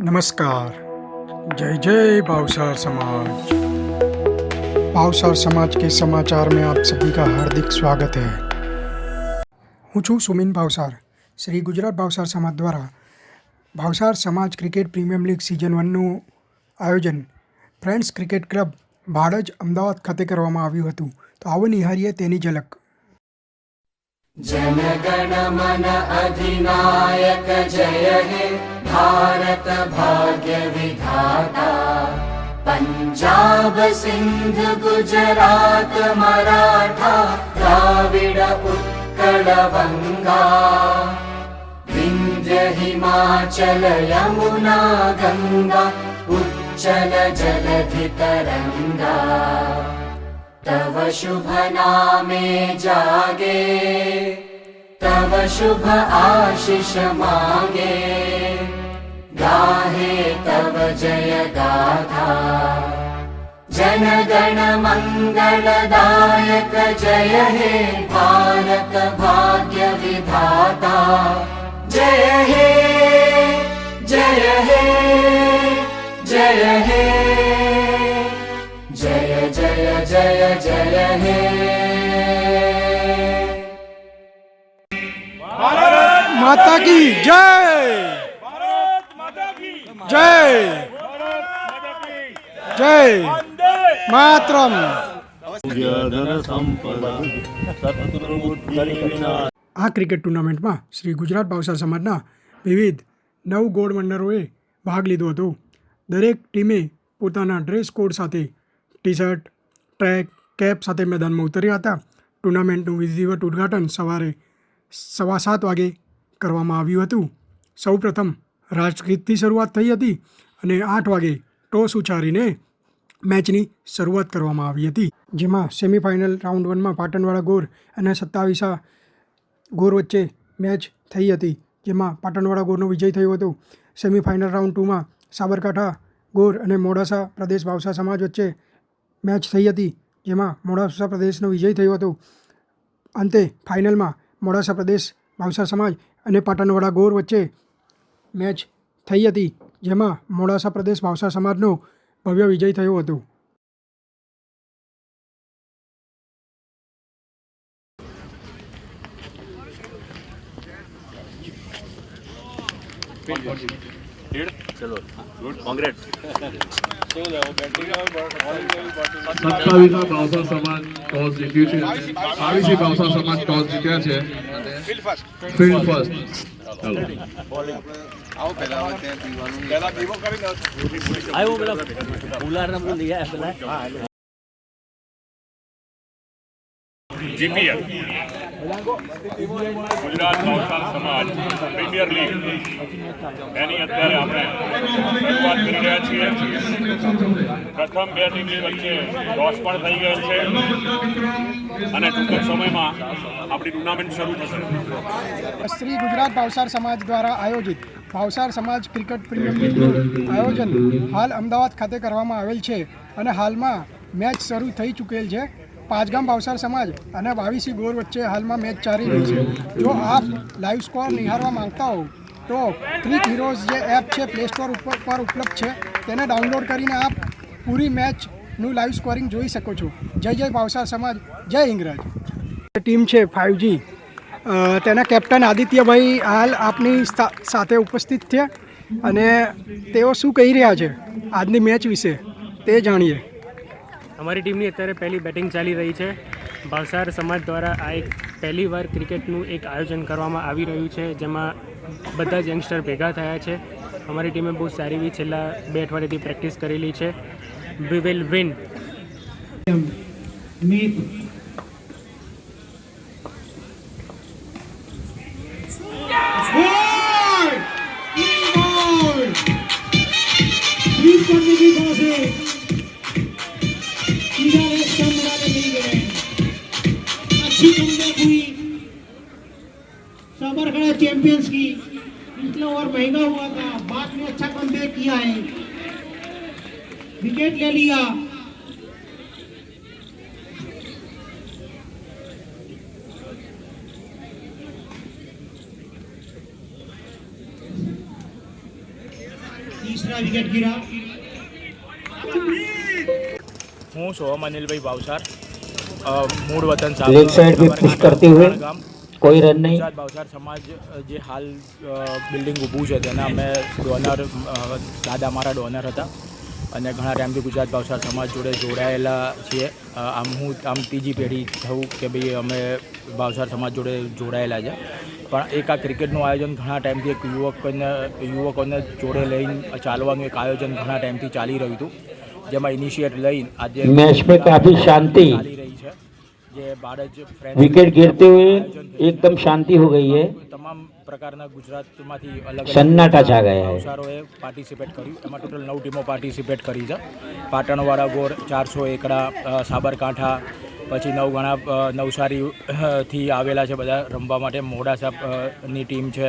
नमस्कार जय जय भावसार समाज भावसार समाज के समाचार में आप सभी का हार्दिक स्वागत है હું છું સુમિન ભાવસાર શ્રી ગુજરાત ભાવસાર સમાજ દ્વારા ભાવસાર સમાજ ક્રિકેટ પ્રીમિયમ લીગ સિઝન વનનું આયોજન friends cricket club Bhadaj Ahmedabad ખાતે કરવામાં આવ્યું હતું તો આવો નિહાળીએ તેની ઝલક जनगणमन अधिनायक जय हे भारत भाग्य विधाता पञ्जाब सिन्ध गुजरात मराठा द्राविड उत्कल वङ्गा विन्ध्य हिमाचल यमुना गङ्गा उच्चल जलधितरङ्गा तव शुभ नामे जागे तव शुभ आशिष मागे गाहे तव जयगाथा जनगणमङ्गलदायक जय हे भारत भाग्यविधाता जय हे जय हे जय हे जय जय जय जय हे माता की जय જય. જય માત્રમ. આ ક્રિકેટ ટુર્નામેન્ટમાં શ્રી ગુજરાત ભાવસા સમાજના વિવિધ નવ ગોળ વંડરોએ ભાગ લીધો હતો. દરેક ટીમે પોતાના ડ્રેસ કોડ સાથે ટી શર્ટ ટ્રેક, કેપ સાથે મેદાનમાં ઉતર્યા હતા. ટુર્નામેન્ટનું વિધિવત ઉદ્ઘાટન સવારે સવા સાત વાગે કરવામાં આવ્યું હતું. સૌપ્રથમ રાષ્ટ્રગીતથી શરૂઆત થઈ હતી અને આઠ વાગે ટોસ ઉચ્ચારીને મેચની શરૂઆત કરવામાં આવી હતી. જેમાં સેમિફાઇનલ રાઉન્ડ વનમાં પાટણવાળા ગોર અને સત્તાવીસા ગોર વચ્ચે મેચ થઈ હતી, જેમાં પાટણવાળા ગોરનો વિજય થયો હતો. સેમિફાઇનલ રાઉન્ડ ટુમાં સાબરકાંઠા ગોર અને મોડાસા પ્રદેશ ભાવસા સમાજ વચ્ચે મેચ થઈ હતી, જેમાં મોડાસા પ્રદેશનો વિજય થયો હતો. અંતે ફાઇનલમાં મોડાસા પ્રદેશ ભાવસા સમાજ અને પાટણવાળા ગોર વચ્ચે મેચ થઈ હતી જેમાં મોડાસા પ્રદેશ ભાવસા સમાજનો ભવ્ય વિજય થયો હતો. સત્તાવીસા ભાવસા સમાજ ટોસ જીત્યું છે. બાવીસી ભાવસા સમાજ ટોસ જીત્યા છે. ફિલ્ડ ફર્સ્ટ ચાલો આવ્યો પેલા ઉલારના બોલ લઈ પેલા. જીપીએલ. ગુજરાત ભાવસાર સમાજ પ્રીમિયર લીગ. એની અત્યારે આપણે શરૂઆત કરી રહ્યા છીએ. પ્રથમ બે ટીમની વચ્ચે લોસ પણ થઈ ગયેલ છે. અને ટૂંક સમયમાં આપણી ટુર્નામેન્ટ શરૂ થશે. શ્રી ગુજરાત ભાવસાર સમાજ દ્વારા આયોજિત ભાવસાર સમાજ ક્રિકેટ પ્રીમિયર લીગનું આયોજન હાલ અમદાવાદ ખાતે કરવામાં આવેલ છે અને હાલમાં મેચ શરૂ થઈ ચૂકેલ છે. પાંચગામ ભાવસાર સમાજ અને બાવીસી ગોર વચ્ચે હાલમાં મેચ ચાલી રહી છે. જો આપ લાઈવ સ્કોર નિહાળવા માંગતા હો તો ક્રિક હીરોઝ જે એપ છે પ્લે સ્ટોર ઉપર પર ઉપલબ્ધ છે. તેને ડાઉનલોડ કરીને આપ પૂરી મેચનું લાઈવ સ્કોરિંગ જોઈ શકો છો. જય જય ભાવસાર સમાજ, જય ઇંગ્રજ ટીમ છે ફાઇવજી તેના કેપ્ટન આદિત્યભાઈ હાલ આપની સાથે ઉપસ્થિત છે અને તેઓ શું કહી રહ્યા છે આજની મેચ વિશે તે જાણીએ. અમારી ટીમની અત્યારે પહેલી બેટિંગ ચાલી રહી છે. ભાવસાર સમાજ દ્વારા આ એક પહેલીવાર ક્રિકેટનું એક આયોજન કરવામાં આવી રહ્યું છે જેમાં બધા જ યંગસ્ટર ભેગા થયા છે. અમારી ટીમે બહુ સારી એવી છેલ્લા બે અઠવાડિયાથી પ્રેક્ટિસ કરેલી છે. વી વિલ વિન चैंपियंस की पिछला ओवर महँगा हुआ था। बाद में अच्छा कमबैक किया है। विकेट ले लिया। तीसरा विकेट गिरा। હું સોહમ અનિલભાઈ ભાવસાર અ, મૂળ વતન लेग साइड पे पुश करते हुए ગામ कोई रन नहीं ગુજરાત ભાવસાર સમાજ અ, જે હાલ અ, બિલ્ડિંગ ઊભું છે તેના અમે ડોનર અ, દાદા મારા ડોનર હતા અને ઘણા ટાઈમથી ગુજરાત ભાવસાર સમાજ જોડે જોડાયેલા છીએ અ, આમ હું આમ ત્રીજી પેઢી થયું કે ભાઈ અમે ભાવસાર સમાજ જોડે જોડાયેલા છે પણ એક આ ક્રિકેટનું આયોજન ઘણા ટાઈમથી એક યુવકોને યુવકોને જોડે લઈને ચાલવાનું એક આયોજન ઘણા ટાઈમથી ચાલી રહ્યું હતું જેમાં ઇનિશિયેટ લઈને આજે मैच में काफी शांति ચાલી રહી છે જે બાળજ ફ્રેન્ચ विकेट गिरते हुए આયોજન થયું. एकदम शांति हो गई है તમામ પ્રકારના ગુજરાતમાંથી અલગ અલગ સન્નાટા છા ગયા હે. ભાવસારોએ પાર્ટિસિપેટ કર્યું એમાં ટોટલ નવ ટીમો પાર્ટિસિપેટ કરી છે પાટણવાળા ગોર ચારસો એકડા અ, સાબરકાંઠા પછી નવ ગણા અ, નવસારી અ, થી આવેલા છે બધા રમવા માટે મોડાસા અ, ની ટીમ છે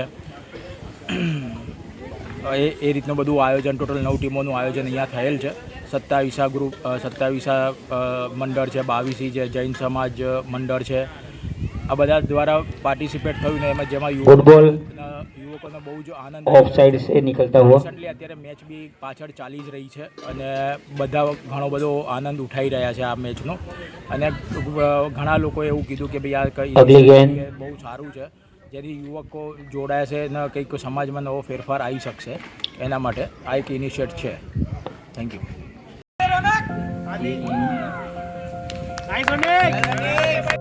એ એ રીતનું બધું આયોજન ટોટલ નવ ટીમોનું આયોજન અહીંયા થયેલ છે સત્તાવીસા ગ્રુપ સત્તાવીસા મંડળ છે બાવીસી છે જૈન સમાજ મંડળ છે. આ બધા દ્વારા પાર્ટિસિપેટ થયું ને એમાં જેમાં ફૂટબોલ યુવકોનો બહુ જ આનંદ ઓફ સાઈડ સે નીકળતા હુઆ રિસેન્ટલી અત્યારે મેચ બી પાછળ ચાલી જ રહી છે અને બધા ઘણો બધો આનંદ ઉઠાઈ રહ્યા છે આ મેચનો અને ઘણા લોકોએ એવું કીધું કે ભાઈ આ કઈ બહુ સારું છે. જેથી યુવકો જોડાયા છે અને કંઈક સમાજમાં નવો ફેરફાર આવી શકશે એના માટે આ એક ઇનિશિયેટ છે. Thank you อันนี้ไหนคนนี้